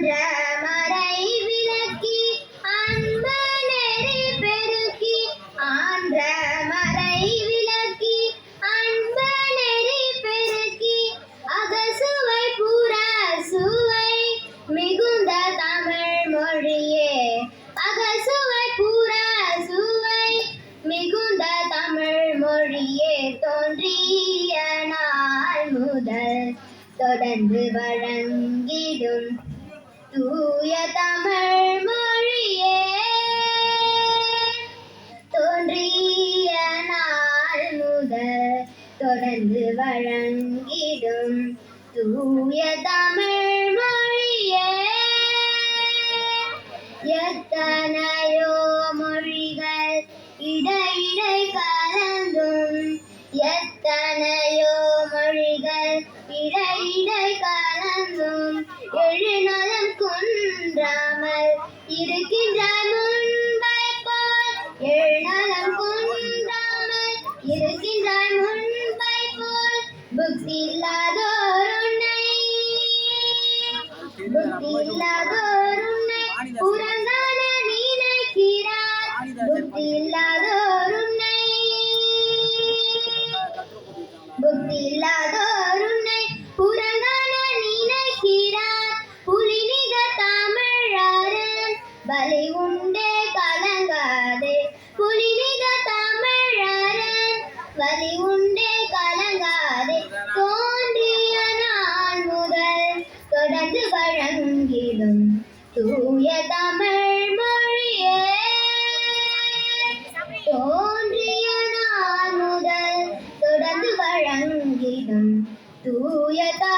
போன்ற மறை விளக்கி அன்ப நெறி பெருக்கி ஆன்ற மறை விளக்கி அன்ப நெறி பெருக்கி அகசுவை புற சுவை மிகுந்த தமிழ் மொழியே. அகசுவை புற சுவை மிகுந்த தமிழ் மொழியே. தோன்றிய நாள் முதல் தொடர்ந்து வழங்கிடும். தூய தமிழ் மொழியே தோன்றிய நாள் முதல் தொடர்ந்து வழங்கிடும். தூய தமிழ் மொழியே எத்தனையோ மொழிகள் இடையிடை குன்றாமல் இருக்கின்ற முன்பை போல். எழுநலம் குன்றாமல் இருக்கின்ற முன்பை போல். புக்தி இல்லாதோருன்னை புக்தி இல்லாதோருன்னை புறந்தான நினைக்கிறார் புக்தி இல்லாதோருன்னை புக்தி இல்லாதோருன்னை தூய தமிழ் மொழியே. தோன்றிய நான் முதல் தொடர்ந்து வழங்கிடும் தூய தமிழ்